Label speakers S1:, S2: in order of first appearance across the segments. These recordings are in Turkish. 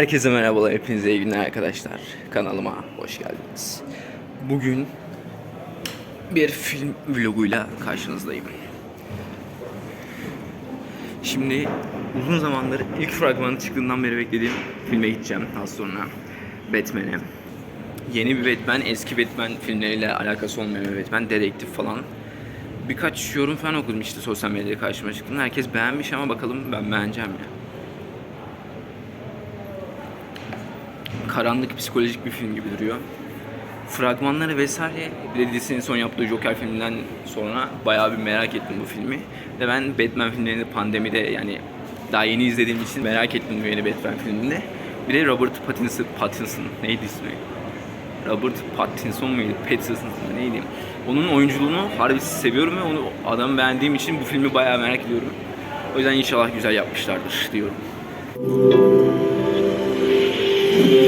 S1: Herkese merhabalar, hepinize iyi günler arkadaşlar. Kanalıma hoş geldiniz. Bugün bir film vloguyla karşınızdayım. Şimdi uzun zamandır ilk fragmanı çıktığından beri beklediğim filme gideceğim az sonra. Batman'e. Yeni bir Batman, eski Batman filmleriyle alakası olmayan bir Batman, dedektif falan. Birkaç yorum falan okudum işte sosyal medyada karşıma çıktığında. Herkes beğenmiş ama bakalım ben beğeneceğim ya. Karanlık psikolojik bir film gibi duruyor. Fragmanları vesaire bir son yaptığı Joker filminden sonra bayağı bir merak ettim bu filmi. Ve ben Batman filmlerini pandemide yani daha yeni izlediğim için merak ettim bu yeni Batman filminde. Bir de Robert Pattinson, Pattinson neydi ismi? Robert Pattinson muydu? Pattinson neydi? Onun oyunculuğunu harbi seviyorum ve onu adam beğendiğim için bu filmi bayağı merak ediyorum. O yüzden inşallah güzel yapmışlardır diyorum. Videoyu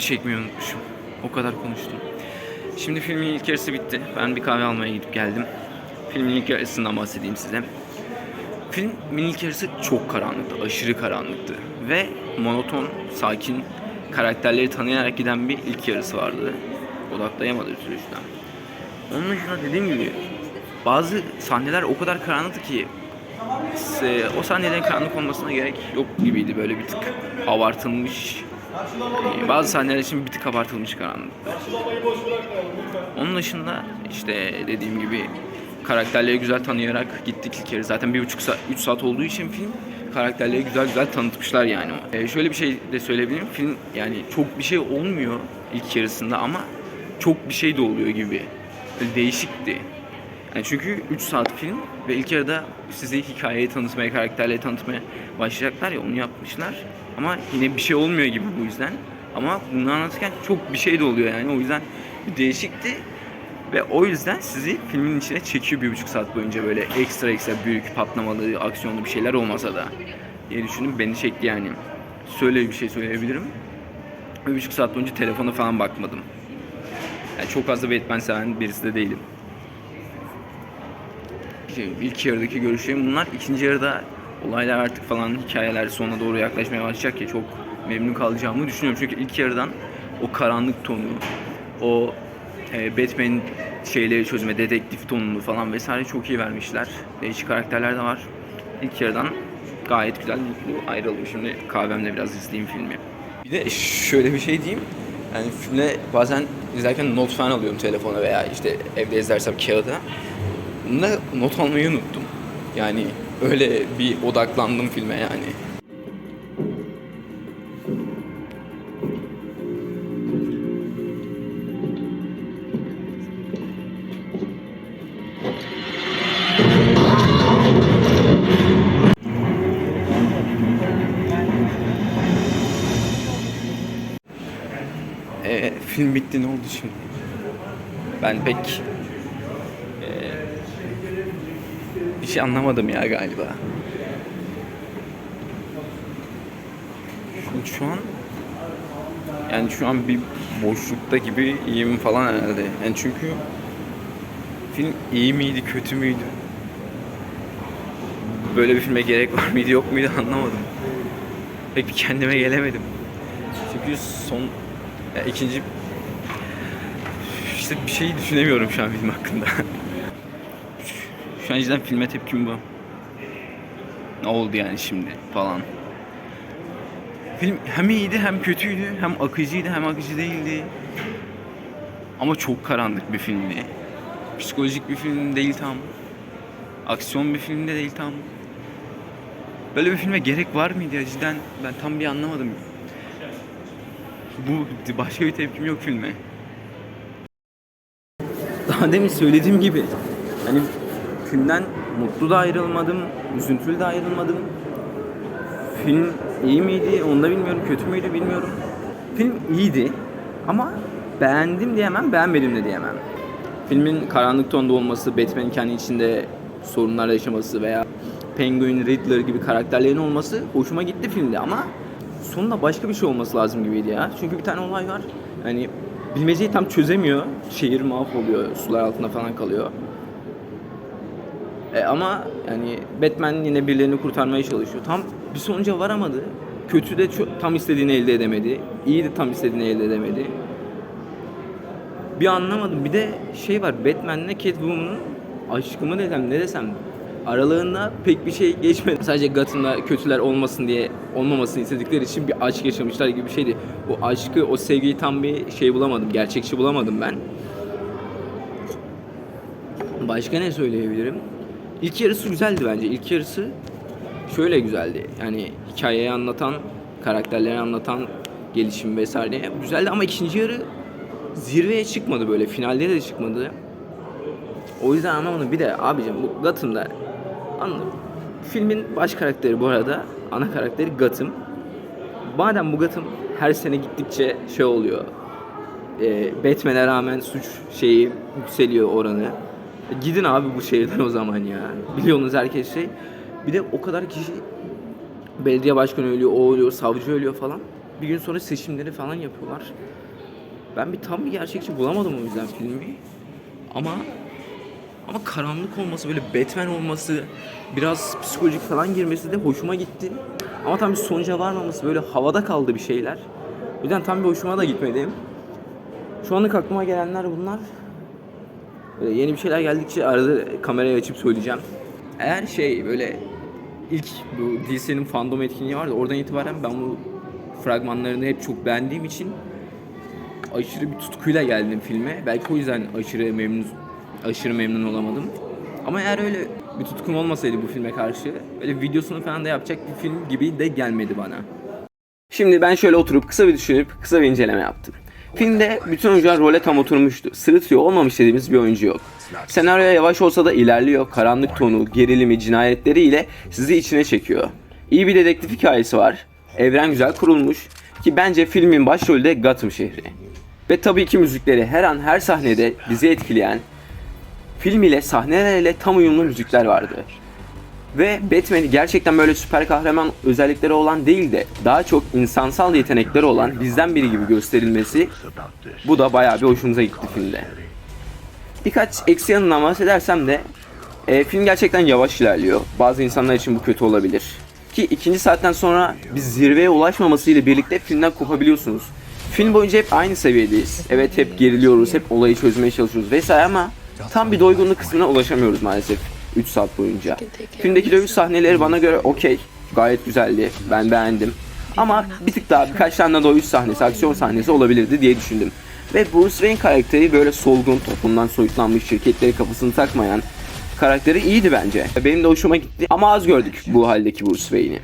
S1: çekmeyi unutmuşum. O kadar konuştum. Şimdi filmin ilk yarısı bitti. Ben bir kahve almaya gidip geldim. Filmin ilk yarısından bahsedeyim size. Filmin ilk yarısı çok karanlıktı. Aşırı karanlıktı. Ve monoton, sakin, karakterleri tanıyarak giden bir ilk yarısı vardı. Odaklayamadı yüzden. Onun dışında dediğim gibi bazı sahneler o kadar karanlıktı ki se- o sahnelerin karanlık olmasına gerek yok gibiydi böyle bir tık abartılmış ee, bazı sahneler için bir tık abartılmış karanlıkta. Onun dışında işte dediğim gibi karakterleri güzel tanıyarak gittik ilk kere. Zaten bir buçuk saat, üç saat olduğu için film karakterleri güzel güzel tanıtmışlar yani. Ee, şöyle bir şey de söyleyebilirim. Film yani çok bir şey olmuyor ilk yarısında ama çok bir şey de oluyor gibi. Böyle değişikti. Yani çünkü 3 saat film ve ilk yarıda sizi hikayeyi tanıtmaya, karakterleri tanıtmaya başlayacaklar ya onu yapmışlar. Ama yine bir şey olmuyor gibi bu yüzden. Ama bunu anlatırken çok bir şey de oluyor yani. O yüzden değişikti. Ve o yüzden sizi filmin içine çekiyor bir buçuk saat boyunca böyle ekstra ekstra büyük patlamalı, aksiyonlu bir şeyler olmasa da diye düşündüm. Beni çekti yani. Şöyle bir şey söyleyebilirim. Bir buçuk saat boyunca telefona falan bakmadım. Yani çok fazla Batman seven birisi de değilim. Şey, ilk yarıdaki görüşlerim bunlar. İkinci yarıda olaylar artık falan hikayeler sonuna doğru yaklaşmaya başlayacak ya çok memnun kalacağımı düşünüyorum. Çünkü ilk yarıdan o karanlık tonu, o e, Batman şeyleri çözme, dedektif tonunu falan vesaire çok iyi vermişler. Değişik karakterler de var. İlk yarıdan gayet güzel mutlu ayrıldım. Şimdi kahvemle biraz izleyeyim filmi. Bir de şöyle bir şey diyeyim. Yani filmde bazen izlerken not falan alıyorum telefona veya işte evde izlersem kağıda. Bunda not almayı unuttum. Yani öyle bir odaklandım filme yani. Ee, film bitti ne oldu şimdi? Ben pek ee, bir şey anlamadım ya galiba. Şu, şu an yani şu an bir boşlukta gibi iyiyim falan herhalde. Yani çünkü film iyi miydi, kötü müydü? Böyle bir filme gerek var mıydı, yok muydu anlamadım. Pek bir kendime gelemedim. Çünkü son ya ikinci işte bir şey düşünemiyorum şu an film hakkında. şu an cidden filme tepkim bu. Ne oldu yani şimdi falan. Film hem iyiydi hem kötüydü, hem akıcıydı hem akıcı değildi. Ama çok karanlık bir filmdi. Psikolojik bir film değil tam. Aksiyon bir film de değil tam. Böyle bir filme gerek var mıydı ya cidden ben tam bir anlamadım. Bu başka bir tepkim yok filme. Daha demin söylediğim gibi hani filmden mutlu da ayrılmadım, üzüntülü de ayrılmadım. Film iyi miydi onu da bilmiyorum, kötü müydü bilmiyorum. Film iyiydi ama beğendim diyemem, beğenmedim de diyemem. Filmin karanlık tonda olması, Batman'in kendi içinde sorunlar yaşaması veya Penguin, Riddler gibi karakterlerin olması hoşuma gitti filmde ama sonunda başka bir şey olması lazım gibiydi ya. Çünkü bir tane olay var. Yani bilmeceyi tam çözemiyor. Şehir mahvoluyor, sular altında falan kalıyor. E, ama yani Batman yine birilerini kurtarmaya çalışıyor. Tam bir sonuca varamadı. Kötü de tam istediğini elde edemedi. İyi de tam istediğini elde edemedi. Bir anlamadım. Bir de şey var. Batman'le Catwoman'ın aşkı mı desem ne desem aralığında pek bir şey geçmedi. Sadece Gotham'da kötüler olmasın diye olmamasını istedikleri için bir aşk yaşamışlar gibi bir şeydi. O aşkı, o sevgiyi tam bir şey bulamadım. Gerçekçi bulamadım ben. Başka ne söyleyebilirim? İlk yarısı güzeldi bence. İlk yarısı şöyle güzeldi. Yani hikayeyi anlatan, karakterleri anlatan gelişim vesaire güzeldi ama ikinci yarı zirveye çıkmadı böyle. Finalde de çıkmadı. O yüzden anlamadım. Bir de abicim bu Gotham'da anladım. Filmin baş karakteri bu arada ana karakteri Gotham. Madem bu Gotham her sene gittikçe şey oluyor. E, Batman'e rağmen suç şeyi yükseliyor oranı. E, Gidin abi bu şehirden o zaman ya. Biliyorsunuz herkes şey. Bir de o kadar kişi belediye başkanı ölüyor, o ölüyor, savcı ölüyor falan. Bir gün sonra seçimleri falan yapıyorlar. Ben bir tam bir gerçekçi bulamadım o yüzden filmi. Ama ama karanlık olması, böyle Batman olması, biraz psikolojik falan girmesi de hoşuma gitti. Ama tam bir sonuca varmaması, böyle havada kaldı bir şeyler. O yüzden tam bir hoşuma da gitmedi. Şu anlık aklıma gelenler bunlar. Böyle yeni bir şeyler geldikçe arada kamerayı açıp söyleyeceğim. Eğer şey böyle ilk bu DC'nin fandom etkinliği vardı. Oradan itibaren ben bu fragmanlarını hep çok beğendiğim için aşırı bir tutkuyla geldim filme. Belki o yüzden aşırı memnun aşırı memnun olamadım. Ama eğer öyle bir tutkum olmasaydı bu filme karşı böyle videosunu falan da yapacak bir film gibi de gelmedi bana. Şimdi ben şöyle oturup kısa bir düşünüp kısa bir inceleme yaptım. Filmde bütün oyuncular role tam oturmuştu. Sırıtıyor olmamış dediğimiz bir oyuncu yok. Senaryo yavaş olsa da ilerliyor. Karanlık tonu, gerilimi, cinayetleriyle sizi içine çekiyor. İyi bir dedektif hikayesi var. Evren güzel kurulmuş. Ki bence filmin başrolü de Gotham şehri. Ve tabii ki müzikleri her an her sahnede bizi etkileyen, film ile sahnelerle tam uyumlu müzikler vardı. Ve Batman'i gerçekten böyle süper kahraman özellikleri olan değil de daha çok insansal yetenekleri olan bizden biri gibi gösterilmesi bu da bayağı bir hoşumuza gitti filmde. Birkaç eksi yanından bahsedersem de e, film gerçekten yavaş ilerliyor. Bazı insanlar için bu kötü olabilir. Ki ikinci saatten sonra biz zirveye ulaşmamasıyla birlikte filmden kopabiliyorsunuz. Film boyunca hep aynı seviyedeyiz. Evet hep geriliyoruz, hep olayı çözmeye çalışıyoruz vesaire ama tam bir doygunluk kısmına ulaşamıyoruz maalesef 3 saat boyunca. Filmdeki dövüş sahneleri bana göre okey, gayet güzeldi, ben beğendim. Ama bir tık daha birkaç tane dövüş sahnesi, aksiyon sahnesi olabilirdi diye düşündüm. Ve Bruce Wayne karakteri böyle solgun, toplumdan soyutlanmış, şirketleri kafasını takmayan karakteri iyiydi bence. Benim de hoşuma gitti ama az gördük bu haldeki Bruce Wayne'i.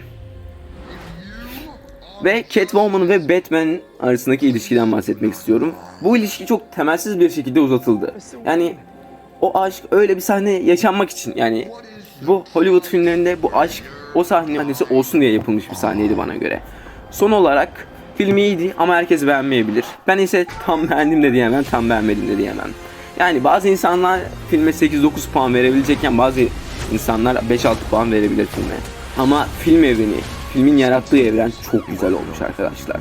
S1: Ve Catwoman ve Batman arasındaki ilişkiden bahsetmek istiyorum. Bu ilişki çok temelsiz bir şekilde uzatıldı. Yani o aşk öyle bir sahne yaşanmak için yani bu Hollywood filmlerinde bu aşk o sahne sahnesi olsun diye yapılmış bir sahneydi bana göre. Son olarak film iyiydi ama herkes beğenmeyebilir. Ben ise tam beğendim de diyemem, tam beğenmedim de diyemem. Yani bazı insanlar filme 8-9 puan verebilecekken bazı insanlar 5-6 puan verebilir filme. Ama film evreni, filmin yarattığı evren çok güzel olmuş arkadaşlar.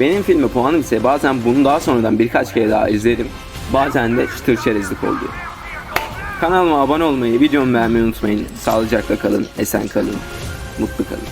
S1: Benim filme puanım ise bazen bunu daha sonradan birkaç kere daha izlerim. Bazen de çıtır çerezlik oldu. Kanalıma abone olmayı, videomu beğenmeyi unutmayın. Sağlıcakla kalın, esen kalın, mutlu kalın.